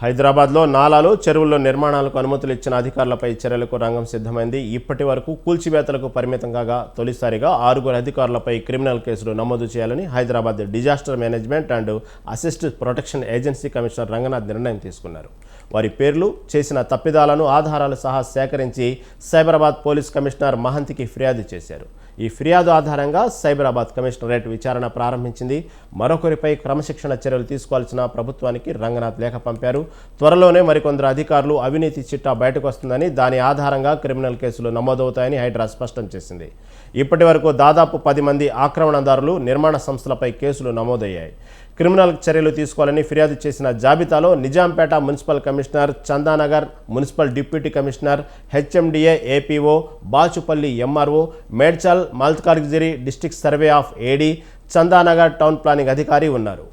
హైదరాబాద్లో నాలాలు చెరువుల్లో నిర్మాణాలకు అనుమతులు ఇచ్చిన అధికారులపై చర్యలకు రంగం సిద్ధమైంది. ఇప్పటి వరకు కూల్చివేతలకు పరిమితం కాగా తొలిసారిగా ఆరుగురు అధికారులపై క్రిమినల్ కేసులు నమోదు చేయాలని Hyderabad disaster management and assist protection agency commissioner Ranganath నిర్ణయం తీసుకున్నారు. వారి పేర్లు చేసిన తప్పిదాలను ఆధారాలు సహా సేకరించి సైబరాబాద్ పోలీస్ కమిషనర్ మహంతికి ఫిర్యాదు చేశారు. ఈ ఫిర్యాదు ఆధారంగా సైబరాబాద్ కమిషనరేట్ విచారణ ప్రారంభించింది. మరొకరిపై క్రమశిక్షణ చర్యలు తీసుకోవాల్సిన ప్రభుత్వానికి రంగనాథ్ లేఖ పంపారు. త్వరలోనే మరికొందరు అధికారులు అవినీతి చిట్టా బయటకు వస్తుందని దాని ఆధారంగా క్రిమినల్ కేసులు నమోదవుతాయని హైడ్రా స్పష్టం చేసింది. ఇప్పటి వరకు దాదాపు పది మంది ఆక్రమణదారులు నిర్మాణ సంస్థలపై కేసులు నమోదయ్యాయి. క్రిమినల్ చర్యలు తీసుకోవాలని ఫిర్యాదు చేసిన జాబితాలో Nizampet municipal commissioner Chandanagar municipal deputy commissioner HMDA APO Bachupalli MRO Medchal Malkajgiri district survey of AD Chandanagar town planning అధికారి ఉన్నారు.